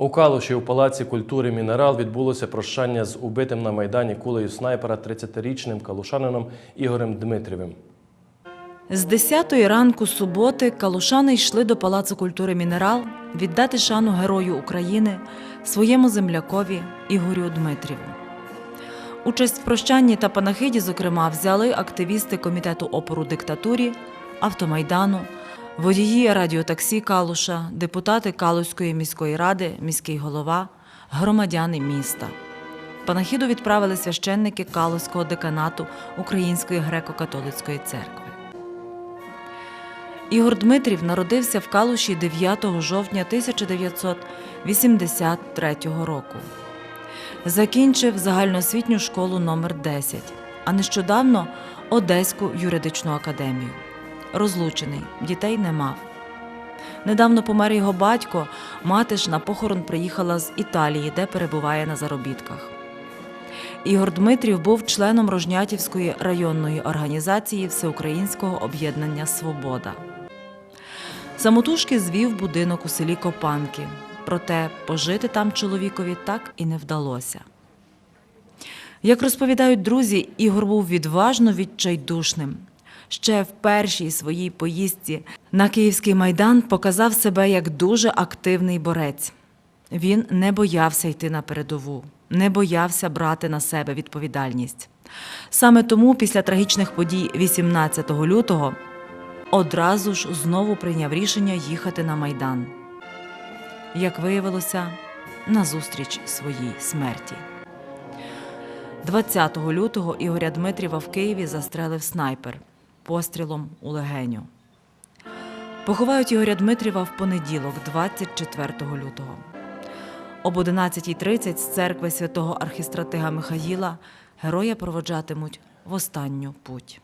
У Калуші у Палаці культури Мінерал відбулося прощання з убитим на Майдані кулею снайпера 30-річним калушанином Ігорем Дмитрівим. З 10 ранку суботи калушани йшли до Палацу культури Мінерал віддати шану Герою України своєму землякові Ігорю Дмитріву. Участь в прощанні та панахиді, зокрема, взяли активісти комітету опору диктатурі, автомайдану, водії радіотаксі Калуша, депутати Калуської міської ради, міський голова, громадяни міста. Панахіду відправили священники Калуського деканату Української греко-католицької церкви. Ігор Дмитрів народився в Калуші 9 жовтня 1983 року. Закінчив загальноосвітню школу номер 10, а нещодавно Одеську юридичну академію. Розлучений, дітей не мав. Недавно помер його батько, мати ж на похорон приїхала з Італії, де перебуває на заробітках. Ігор Дмитрів був членом Рожнятівської районної організації Всеукраїнського об'єднання Свобода. Самотужки звів будинок у селі Копанки, проте пожити там чоловікові так і не вдалося. Як розповідають друзі, Ігор був відважно відчайдушним. Ще в першій своїй поїздці на Київський майдан показав себе як дуже активний борець. Він не боявся йти на передову, не боявся брати на себе відповідальність. Саме тому після трагічних подій 18 лютого одразу ж знову прийняв рішення їхати на майдан. Як виявилося, назустріч своїй смерті. 20 лютого Ігоря Дмитрєва в Києві застрелив снайпер пострілом у легеню. Поховають Ігоря Дмитрєва в понеділок, 24 лютого. Об 11.30 з церкви святого архістратига Михаїла героя проводжатимуть в останню путь.